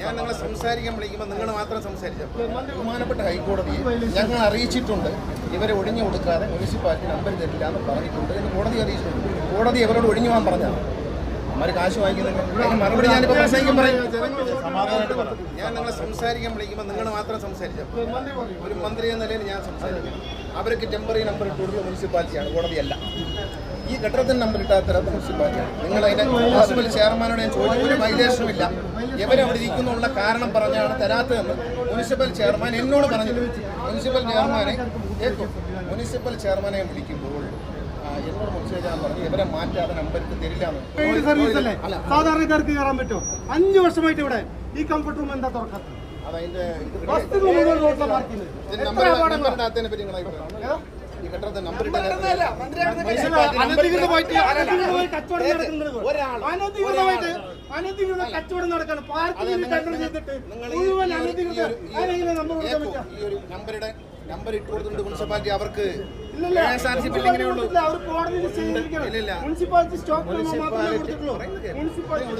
ഞാൻ നിങ്ങളെ സംസാരിക്കാൻ വിളിക്കുമ്പോൾ നിങ്ങൾ മാത്രം സംസാരിച്ചു ബഹുമാനപ്പെട്ട ഹൈക്കോടതിയെ ഞങ്ങൾ അറിയിച്ചിട്ടുണ്ട്. ഇവരെ ഒഴിഞ്ഞു കൊടുക്കാതെ മുനിസിപ്പാലിറ്റി നമ്പർ തരില്ല എന്ന് പറഞ്ഞിട്ടുണ്ട് എന്ന് കോടതി അറിയിച്ചിട്ടുണ്ട്. കോടതി ഇവരോട് ഒഴിഞ്ഞു പോകാൻ പറഞ്ഞാണ് അമ്മര് കാശ് വാങ്ങിക്കുന്നില്ല. മറുപടി ഞാനിപ്പോൾ പ്രസംഗിക്കും പറയും. ഞാൻ നിങ്ങളെ സംസാരിക്കാൻ വിളിക്കുമ്പോൾ നിങ്ങൾ മാത്രം സംസാരിച്ചു. ഒരു മന്ത്രി എന്ന നിലയിൽ ഞാൻ സംസാരിക്കണം അവർക്ക് ടെമ്പററി നമ്പർ ഇട്ട് കൊടുക്കുന്ന മുനിസിപ്പാലിറ്റിയാണ് കോടതിയല്ല. ഈ ഘട്ടത്തിന് നമ്പർ ഇട്ടാത്തത് മുനിസിപ്പാലിറ്റിയാണ്. നിങ്ങൾ അതിന്റെ മുനിസിപ്പൽ ചെയർമാനോട് ഞാൻ ചോദിച്ചു ഒരു വൈലേഷനും ഇല്ല. ഇവരവിടെ ഇരിക്കുന്നുള്ള കാരണം പറഞ്ഞാണ് തരാത്തതെന്ന് മുനിസിപ്പൽ ചെയർമാൻ എന്നോട് പറഞ്ഞിട്ടുണ്ട്. മുനിസിപ്പൽ ചെയർമാനെ കേൾക്കും. മുനിസിപ്പൽ ചെയർമാനെ വിളിക്കുമ്പോൾ ചെയർമാൻ പറഞ്ഞു. ഇവരെ മാറ്റാതെ നമ്പർക്ക് തരില്ല സർവീസ് അല്ലേ? സാധാരണക്കാർക്ക് കയറാൻ പറ്റുമോ? അഞ്ചു വർഷമായിട്ട് ഇവിടെ ഈ കംഫർട്ട് റൂം എന്താ തുറക്കാത്തത്? ഒരാൾ അനധികൃതമായിട്ട് അനധികൃത കച്ചവടം നടക്കാണ്. പാർക്കിംഗ് ടെൻഡർ ചെയ്തിട്ട് മുഴുവൻ അനധികൃത ആരെങ്കിലും നമ്പർ കൊടുക്കാൻ പറ്റുക ഈ ഒരു നമ്പറുടെ നമ്പർ ഇട്ട് കൊടുത്തിട്ടുണ്ട് മുനിസിപ്പാലിറ്റി അവർക്ക്. ഇല്ലല്ല. KSRTC ബില്ലിങ്ങിനേ ഉള്ളൂ അവർ കോടതിയിൽ ചെയ്തിരിക്കണം ഇല്ലില്ല. മുനിസിപ്പാലിറ്റി സ്റ്റോക്ക് മാത്രമേ കൊടുത്തിട്ടുള്ളൂ. മുനിസിപ്പാലിറ്റി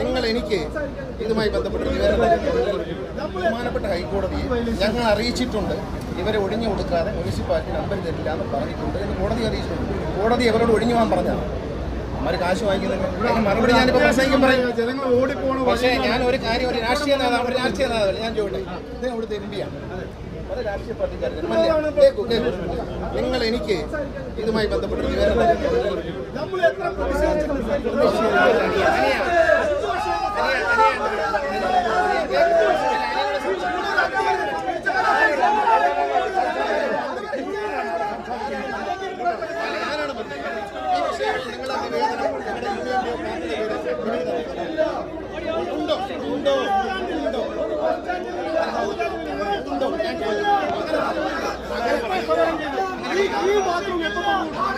നിങ്ങൾ എനിക്ക് ഇതുമായി ബന്ധപ്പെട്ട് ബഹുമാനപ്പെട്ട ഹൈക്കോടതിയെ ഞങ്ങൾ അറിയിച്ചിട്ടുണ്ട്. ഇവരെ ഒഴിഞ്ഞു കൊടുക്കാതെ മുനിസിപ്പാലിറ്റി നമ്പർ തരില്ല എന്ന് പറഞ്ഞിട്ടുണ്ട് എന്ന് കോടതി അറിയിച്ചിട്ടുണ്ട്. കോടതി അവരോട് ഒഴിഞ്ഞു പോകാൻ പറഞ്ഞാണ് അവർ കാശ് വാങ്ങിക്കുന്നില്ല മറുപടി ഞാനിപ്പോൾ പ്രസംഗിക്കും പറയും. പക്ഷേ ഞാൻ ഒരു കാര്യം ഒരു രാഷ്ട്രീയ നേതാവ് ഒരു രാഷ്ട്രീയ നേതാവ് ഞാൻ ചോദിട്ടെ ഇത് ഇവിടുത്തെ എം പിയാണ് രാഷ്ട്രീയ നിങ്ങൾ എനിക്ക് ഇതുമായി ബന്ധപ്പെട്ട് ഈ ബാത്റൂം എപ്പോൾ